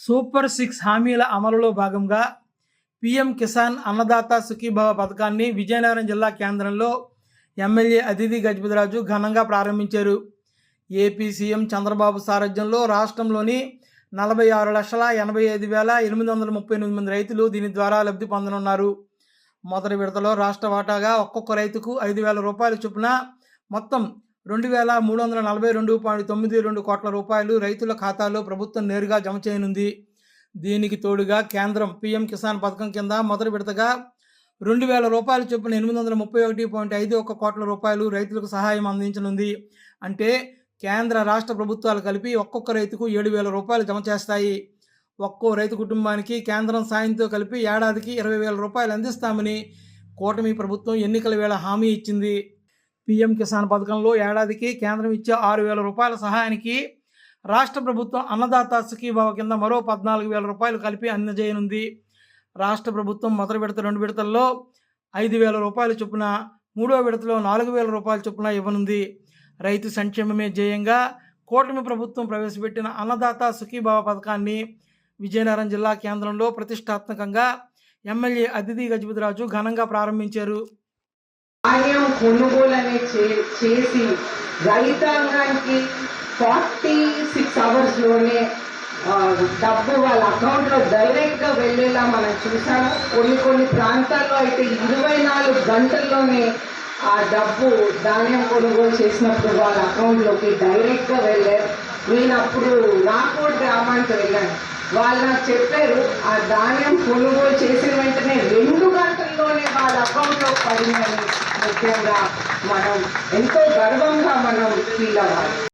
Super six హామీల అమలులో భాగంగా పీఎం కిసాన్ అన్నదాత సుఖీభావ పథకాన్ని విజయనగరం జిల్లా కేంద్రంలో ఎమ్మెల్యే అతిథి గజపతిరాజు ఘనంగా ప్రారంభించారు. ఏపీ సీఎం చంద్రబాబు సారథ్యంలో రాష్ట్రంలోని నలభై ఆరు లక్షల ఎనభై ఐదు వేల ఎనిమిది వందల ముప్పై ఎనిమిది మంది రైతులు దీని ద్వారా లబ్ధి పొందనున్నారు. మొదటి విడతలో రాష్ట్ర వాటాగా ఒక్కొక్క రైతుకు ఐదు వేల రూపాయల చొప్పున మొత్తం రెండు వేల మూడు వందల నలభై రెండు పాయింట్ తొమ్మిది రెండు కోట్ల రూపాయలు రైతుల ఖాతాలో ప్రభుత్వం నేరుగా జమ చేయనుంది. దీనికి తోడుగా కేంద్రం పీఎం కిసాన్ పథకం కింద మొదటి విడతగా రెండు వేల రూపాయలు చొప్పున ఎనిమిది వందల ముప్పై ఒకటి పాయింట్ ఐదు ఒక్క కోట్ల రూపాయలు రైతులకు సహాయం అందించనుంది. అంటే కేంద్ర రాష్ట్ర ప్రభుత్వాలు కలిపి ఒక్కొక్క రైతుకు ఏడు వేల రూపాయలు జమ చేస్తాయి. ఒక్కో రైతు కుటుంబానికి కేంద్రం సాయంతో కలిపి ఏడాదికి ఇరవై వేల రూపాయలు అందిస్తామని కూటమి ప్రభుత్వం ఎన్నికల వేళ హామీ ఇచ్చింది. పీఎం కిసాన్ పథకంలో ఏడాదికి కేంద్రం ఇచ్చే ఆరు వేల రూపాయల సహాయానికి రాష్ట్ర ప్రభుత్వం అన్నదాత సుఖీభావ కింద మరో పద్నాలుగు వేల రూపాయలు కలిపి అందజేయనుంది. రాష్ట్ర ప్రభుత్వం మొదటి విడత రెండు విడతల్లో ఐదు వేల రూపాయల చొప్పున మూడో విడతలో నాలుగు వేల రూపాయల చొప్పున ఇవ్వనుంది. రైతు సంక్షేమమే ధ్యేయంగా కూటమి ప్రభుత్వం ప్రవేశపెట్టిన అన్నదాత సుఖీభావ పథకాన్ని విజయనగరం జిల్లా కేంద్రంలో ప్రతిష్టాత్మకంగా ఎమ్మెల్యే అదితి గజపతిరాజు ఘనంగా ప్రారంభించారు. ధాన్యం కొనుగోలు అనేది చే- చేసి రైతాంగానికి ఫార్టీ సిక్స్ అవర్స్లోనే డబ్బు వాళ్ళ అకౌంట్లో డైరెక్ట్గా వెళ్ళేలా మనం చూసాము కొన్ని కొన్ని ప్రాంతాల్లో అయితే ఇరవై నాలుగు గంటల్లోనే ఆ డబ్బు ధాన్యం కొనుగోలు చేసినప్పుడు వాళ్ళ అకౌంట్లోకి డైరెక్ట్గా వెళ్ళారు నేను అప్పుడు నాకోట్ గ్రామానికి వెళ్ళాను. వాళ్ళు నాకు చెప్పారు ఆ ధాన్యం కొనుగోలు చేసిన వెంటనే రెండు గంటల్లోనే వాళ్ళ అకౌంట్లో పడిందని ముఖ్యంగా మనం ఎంతో గర్వంగా మనం ఫీల్ అవ్వాలి